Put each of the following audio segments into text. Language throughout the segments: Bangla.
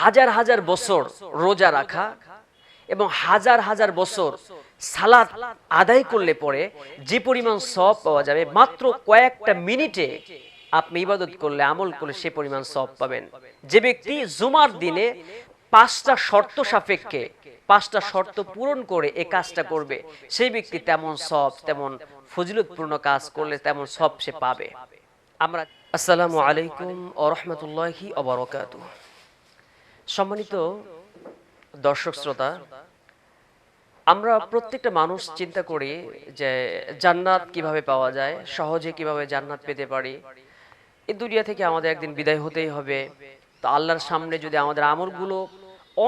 হাজার হাজার বছর রোজা রাখা এবং হাজার হাজার বছর সালাত আদায় করলে পরে যে পরিমাণ সব পাওয়া যাবে, মাত্র কয়েকটা মিনিটে আপনি ইবাদত করলে, আমল করলে সে পরিমাণ সব পাবেন। যে ব্যক্তি জুমার দিনে পাঁচটা শর্ত সাপেক্ষে, পাঁচটা শর্ত পূরণ করে এই কাজটা করবে, সেই ব্যক্তি তেমন সব, তেমন ফজিলতপূর্ণ কাজ করলে তেমন সব সে পাবে। আমরা আসসালামু আলাইকুম ও রহমতুল্লাহি সম্মানিত দর্শক শ্রোতা, আমরা প্রত্যেকটা মানুষ চিন্তা করি যে জান্নাত কীভাবে পাওয়া যায়, সহজে কীভাবে জান্নাত পেতে পারি। এই দুনিয়া থেকে আমাদের একদিন বিদায় হতেই হবে। তো আল্লাহর সামনে যদি আমাদের আমলগুলো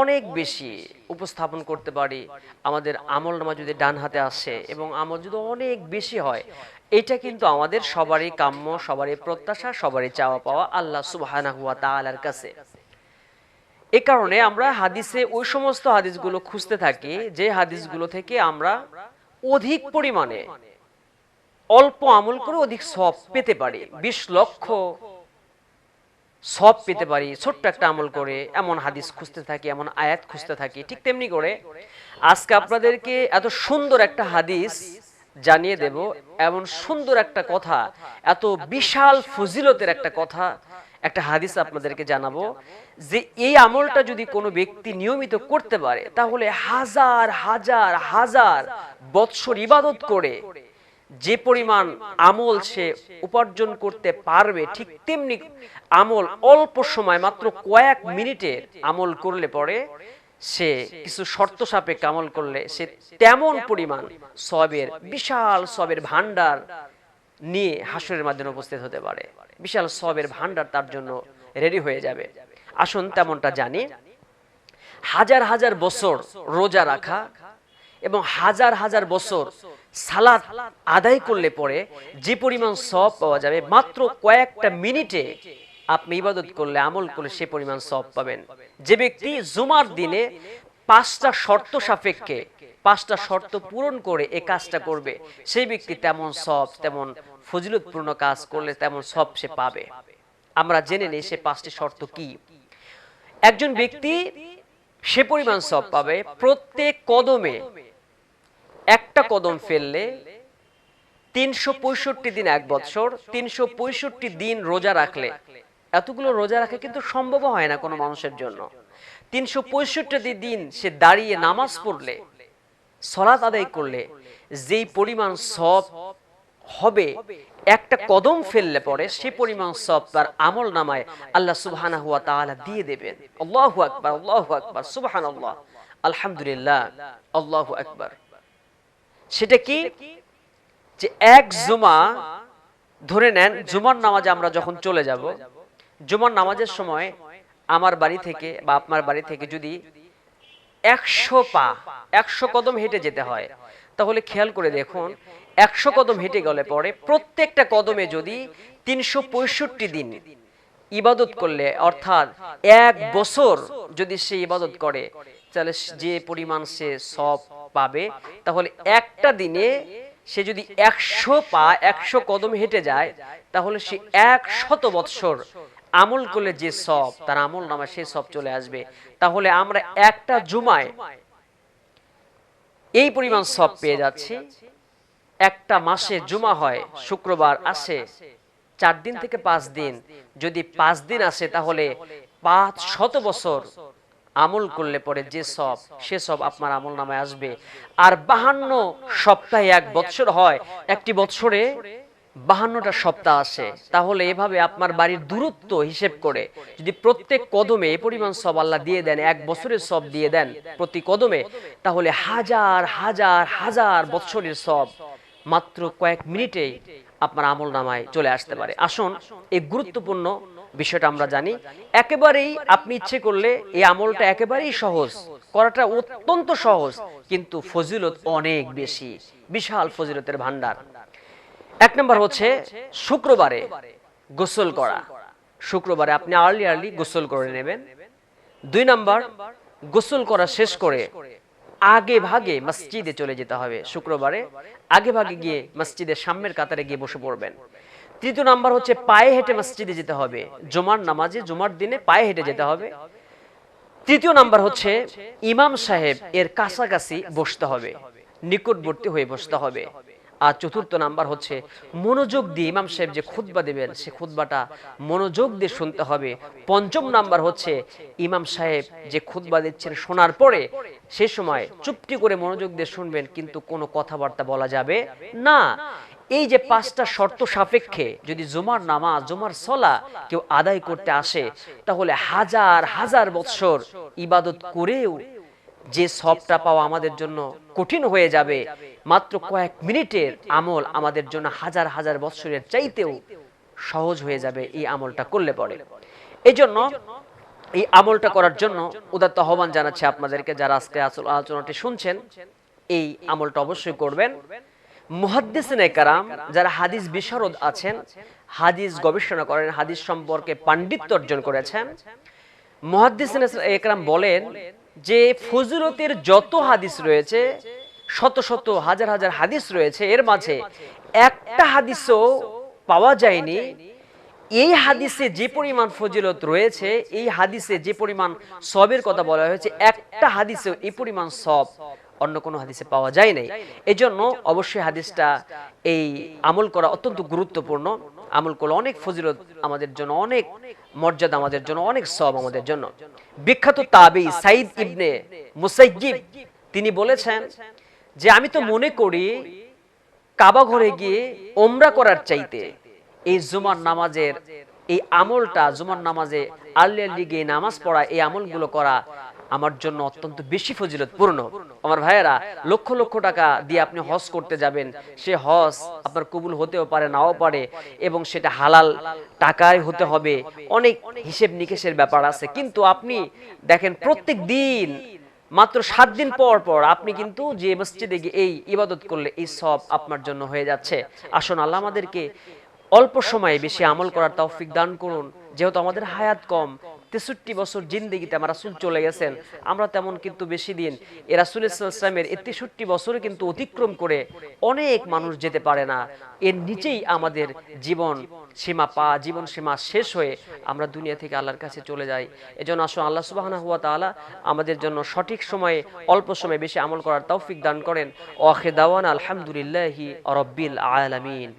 অনেক বেশি উপস্থাপন করতে পারি, আমাদের আমল নামা যদি ডান হাতে আসে এবং আমল যদি অনেক বেশি হয়, এটা কিন্তু আমাদের সবারই কাম্য, সবারই প্রত্যাশা, সবারই চাওয়া পাওয়া আল্লাহ তাআলার কাছে। এ কারণে আমরা হাদিসে ওই সমস্ত হাদিসগুলো খুঁজতে থাকি, যে হাদিসগুলো থেকে আমরা অধিক পরিমাণে অল্প আমল করে অধিক সব পেতে পারি। বিশ লক্ষ সব পেতে পারি, ছোট্ট একটা আমল করে এমন হাদিস খুঁজতে থাকি, এমন আয়াত খুঁজতে থাকি, ঠিক তেমনি করে আজকে আপনাদেরকে এত সুন্দর একটা হাদিস জানিয়ে দেব, এমন সুন্দর একটা কথা, এত বিশাল ফজিলতের একটা কথা একটা হাদিস আপনাদেরকে জানাব যে এই আমলটা যদি কোনো ব্যক্তি নিয়মিত করতে পারে তাহলে হাজার হাজার হাজার বৎসর ইবাদত করে যে পরিমাণ আমল সে উপার্জন করতে পারবে ঠিক তেমনি আমল অল্প সময় মাত্র কয়েক মিনিটের আমল করলে পরে সে কিছু শর্ত সাপেক্ষে আমল করলে সে তেমন পরিমাণ সবের বিশাল সবের ভান্ডার নিয়ে হাসরের মাধ্যমে উপস্থিত হতে পারে। বিশাল সবের ভান্ডার তার জন্য রেডি হয়ে যাবে। আসুন তেমনটা জানি। হাজার হাজার বছর রোজা রাখা এবং হাজার হাজার বছর সালাদ আদায় করলে পরে যে পরিমাণ সব পাওয়া যাবে, মাত্র কয়েকটা মিনিটে আপনি ইবাদত করলে, আমল করলে সে পরিমাণ সব পাবেন। যে ব্যক্তি জুমার দিনে পাঁচটা শর্ত সাপেক্ষে পাঁচটা শর্ত পূরণ করে এ কাজটা করবে। সেই ব্যক্তি তেমন সব, তেমন ফজিলতপূর্ণ কাজ করলে তেমন সব সে পাবে। আমরা জেনে নিই সে পাঁচটি শর্ত কি। একজন ব্যক্তি সে পরিমাণ সব পাবে। প্রত্যেক কদমে একটা কদম ফেললে তিনশো পঁয়ষট্টি দিন এক বছর তিনশো পঁয়ষট্টি দিন রোজা রাখলে। এতগুলো রোজা রাখা কিন্তু সম্ভব হয় না কোনো মানুষের জন্য। তিনশো পঁয়ষট্টি দিন সে দাঁড়িয়ে নামাজ পড়লে সলাত আদায় করলে যেই পরিমাণ সব হবে, একটা কদম ফেললে পরে সে পরিমাণ সব তার আমল নামায় আল্লাহ সুবহানাহু ওয়া তাআলা দিয়ে দেবেন। আল্লাহু আকবার আল্লাহু আকবার, সুবহানাল্লাহ। আলহামদুলিল্লাহ, আল্লাহু আকবার। সেটা কি? যে এক জুমা ধরে নেন, জুমার নামাজে আমরা যখন চলে যাব, জুমার নামাজের সময় আমার বাড়ি থেকে বা আপনার বাড়ি থেকে যদি একশো পা, একশো কদম হেঁটে যেতে হয়। তাহলে খেয়াল করে দেখুন, একশো কদম হেঁটে গেলে পরে প্রত্যেকটা কদমে যদি তিনশো পঁয়ষট্টি দিন ইবাদত করলে, অর্থাৎ এক বছর যদি সে ইবাদত করে, তাহলে যে পরিমাণ সে সব পাবে, তাহলে একটা দিনে সে যদি একশো পা, একশো কদম হেঁটে যায়, তাহলে সে এক শত বৎসর আমল করলে যে সব, তার আমল নামা সে সব চলে আসবে। তাহলে আমরা একটা জুমায় এই পরিমাণ সব পেয়ে যাচ্ছি। একটা মাসে জুমা হয়, শুক্রবার আসে, চার দিন থেকে পাঁচ দিন। যদি পাঁচ দিন আসে, তাহলে পাঁচ শত বছর আমল করলে পরে যে সব, সে সব আপনার আমল নামায় আসবে। আর বাহান্ন সপ্তাহে এক বৎসর হয়, একটি বৎসরে বাহান্নটা সপ্তাহ আসে তাহলে এভাবে আপনার বাড়ির দূরত্ব হিসেব করে যদি প্রত্যেক কদমে এ পরিমাণ সব আল্লাহ দিয়ে দেন, এক বছরের সব দিয়ে দেন প্রতি কদমে, তাহলে হাজার হাজার হাজার বৎসরের সব মাত্র কয়েক মিনিটেই আপনার আমল নামায় চলে আসতে পারে। আসুন, এই গুরুত্বপূর্ণ বিষয়টা আমরা জানি। একেবারেই আপনি ইচ্ছে করলে এই আমলটা একেবারেই সহজ, করাটা অত্যন্ত সহজ, কিন্তু ফজিলত অনেক বেশি, বিশাল ফজিলতের ভান্ডার এক নম্বর হচ্ছে শুক্রবারে গোসল করা। শুক্রবারে আপনি আর্লি আর্লি গোসল করে নেবেন। দুই নাম্বার, গোসল করা শেষ করে আগে ভাগে মসজিদে চলে যেতে হবে। শুক্রবারে আগে ভাগে গিয়ে মসজিদের সামনের কাতারে গিয়ে বসে পড়বেন। তৃতীয় নাম্বার হচ্ছে পায়ে হেঁটে মসজিদে যেতে হবে। জুমার নামাজে, জুমার দিনে পায়ে হেঁটে যেতে হবে। তৃতীয় নাম্বার হচ্ছে ইমাম সাহেব এর কাছাকাছি বসতে হবে। নিকটবর্তী হয়ে বসতে হবে। আর চতুর্থ নাম্বার হচ্ছে, মনোযোগ দিয়ে ইমাম সাহেব যে খুতবা দেবেন, সে খুতবাটা মনোযোগ দিয়ে শুনতে হবে। পঞ্চম নাম্বার হচ্ছে, ইমাম সাহেব যে খুতবা দিচ্ছেন শোনার পরে সে সময় চুপটি করে মনোযোগ দিয়ে শুনবেন, কিন্তু কোনো কথাবার্তা বলা যাবে না। এই যে পাঁচটা শর্ত সাপেক্ষে যদি জুমার নামাজ, জুমার সলা কেউ আদায় করতে আসে, তাহলে হাজার হাজার বৎসর ইবাদত করেও যে সবটা পাওয়া আমাদের জন্য কঠিন হয়ে যাবে, মাত্র কয়েক মিনিটের আমল আমাদের জন্য হাজার হাজার বৎসরের চাইতেও সহজ হয়ে যাবে এই আমলটা করলে পরে। এই জন্য এই আমলটা করার জন্য উদাত্ত আহ্বান জানাচ্ছে আপনাদেরকে যারা আজকে আসল আলোচনাটি শুনছেন, এই আমলটা অবশ্যই করবেন। মুহাদ্দিসিনে কারাম যারা হাদিস বিশারদ আছেন, হাদিস গবেষণা করেন, হাদিস সম্পর্কে পাণ্ডিত্য অর্জন করেছেন, মুহাদ্দিসিনে একরাম বলেন যে ফজিলতের যত হাদিস রয়েছে, শত শত হাজার হাজার হাদিস রয়েছে, এর মাঝে একটা হাদিসও পাওয়া যায়নি। এই হাদিসে যে পরিমাণ ফজিলত রয়েছে, এই হাদিসে যে পরিমাণ সবের কথা বলা হয়েছে, একটা হাদিসেও এই পরিমাণ সব অন্য কোনো হাদিসে পাওয়া যায় নাই এই জন্য অবশ্যই হাদিসটা এই আমল করা অত্যন্ত গুরুত্বপূর্ণ। আমল করলে অনেক ফজিলত আমাদের জন্য, অনেক মর্যাদা আমাদের জন্য, অনেক সব আমাদের জন্য। বিখ্যাত তাবি সাইদ ইবনে মুসাইজিব তিনি বলেছেন যে, আমি তো মনে করি কাবা ঘরে গিয়ে ওমরা করার চাইতে এই জুমার নামাজের এই আমলটা, জুমার নামাজে আল্লাহ লিগে নামাজ পড়া, এই আমলগুলো করা আমার জন্য অত্যন্ত বেশি ফজিলতপূর্ণ। আমার ভাইয়েরা, লক্ষ লক্ষ টাকা দিয়ে আপনি হজ করতে যাবেন। সে হজ আপনার কবুল হতেও পারে, নাও পারে এবং সেটা হালাল টাকায় হতে হবে। অনেক হিসেব নিকেশের ব্যাপার আছে। কিন্তু আপনি দেখেন, প্রত্যেক দিন, মাত্র সাত দিন পর পর আপনি কিন্তু যে মসজিদে গিয়ে এই ইবাদত করলে এই সব আপনার জন্য হয়ে যাচ্ছে। আসুন, আল্লাহ আমাদেরকে অল্প সময়ে বেশি আমল করার তৌফিক দান করুন। যেহেতু আমাদের হায়াত কম তেষট্টি বছর জিন্দিগিতে আমার রাসুল চলে গেছেন। আমরা তেমন কিন্তু বেশি দিন এ রাসুল ইসলামের এই তেষট্টি বছরে কিন্তু অতিক্রম করে অনেক মানুষ যেতে পারে না। এর নিচেই আমাদের জীবন সীমা পা, জীবন সীমা শেষ হয়ে আমরা দুনিয়া থেকে আল্লাহর কাছে চলে যাই। এজন্য আসুন আল্লাহ সুবাহ হুয়া তাআলা আমাদের জন্য সঠিক সময়ে, অল্প সময়ে বেশি আমল করার তৌফিক দান করেন। ওয়াখে দাওয়ান আলহামদুলিল্লাহি রব্বিল আলামিন।